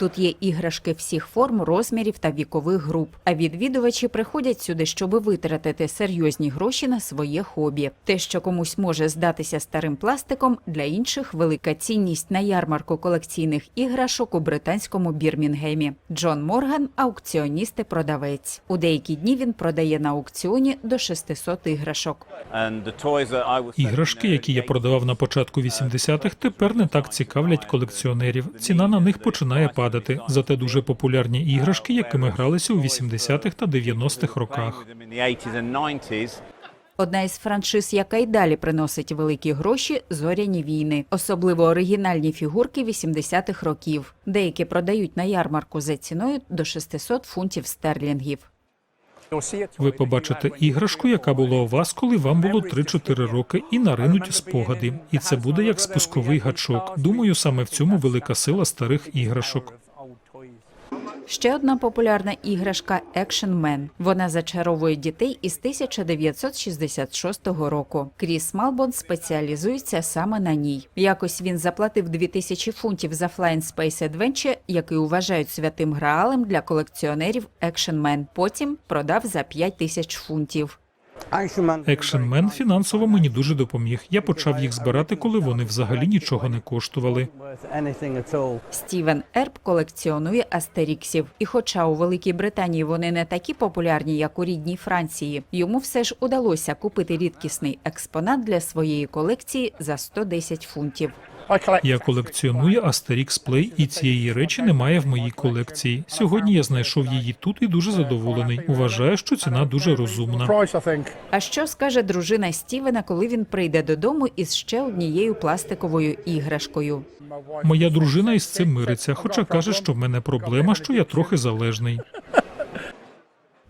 Тут є іграшки всіх форм, розмірів та вікових груп. А відвідувачі приходять сюди, щоби витратити серйозні гроші на своє хобі. Те, що комусь може здатися старим пластиком, для інших велика цінність на ярмарку колекційних іграшок у британському Бірмінгемі. Джон Морган аукціоніст і продавець. У деякі дні він продає на аукціоні до 600 іграшок. Іграшки, які я продавав на початку 80-х, тепер не так цікавлять колекціонерів. Ціна на них починає падати. Зате дуже популярні іграшки, якими гралися у 80-х та 90-х роках. Одна із франшиз, яка й далі приносить великі гроші зоряні війни, особливо оригінальні фігурки 80-х років. Деякі продають на ярмарку за ціною до 600 фунтів стерлінгів. Ви побачите іграшку, яка була у вас, коли вам було 3-4 роки, і наринуть спогади. І це буде як спусковий гачок. Думаю, саме в цьому велика сила старих іграшок. Ще одна популярна іграшка Action Man. Вона зачаровує дітей із 1966 року. Кріс Малбон спеціалізується саме на ній. Якось він заплатив 2000 фунтів за Flying Space Adventure, який вважають святим граалем для колекціонерів Action Man. Потім продав за 5000 фунтів. Екшенмен фінансово мені дуже допоміг. Я почав їх збирати, коли вони взагалі нічого не коштували. Стівен Ерб колекціонує астеріксів. І хоча у Великій Британії вони не такі популярні, як у рідній Франції, йому все ж удалося купити рідкісний експонат для своєї колекції за 110 фунтів. Я колекціоную Астерікс Плей, і цієї речі немає в моїй колекції. Сьогодні я знайшов її тут і дуже задоволений. Вважаю, що ціна дуже розумна. А що скаже дружина Стівена, коли він прийде додому із ще однією пластиковою іграшкою? Моя дружина із цим мириться, хоча каже, що в мене проблема, що я трохи залежний.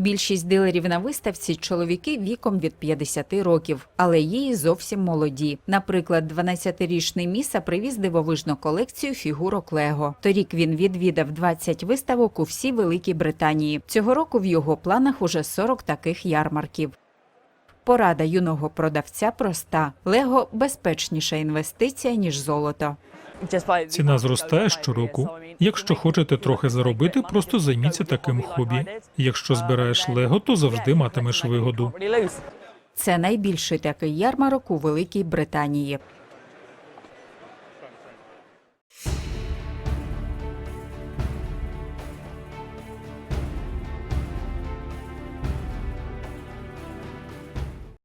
Більшість дилерів на виставці чоловіки віком від 50 років, але і зовсім молоді. Наприклад, 12-річний Міса привіз дивовижну колекцію фігурок Лего. Торік він відвідав 20 виставок у всій Великій Британії. Цього року в його планах уже 40 таких ярмарків. Порада юного продавця проста: Лего безпечніша інвестиція ніж золото. Ціна зростає щороку. Якщо хочете трохи заробити, просто займіться таким хобі. Якщо збираєш лего, то завжди матимеш вигоду. Це найбільший такий ярмарок у Великій Британії.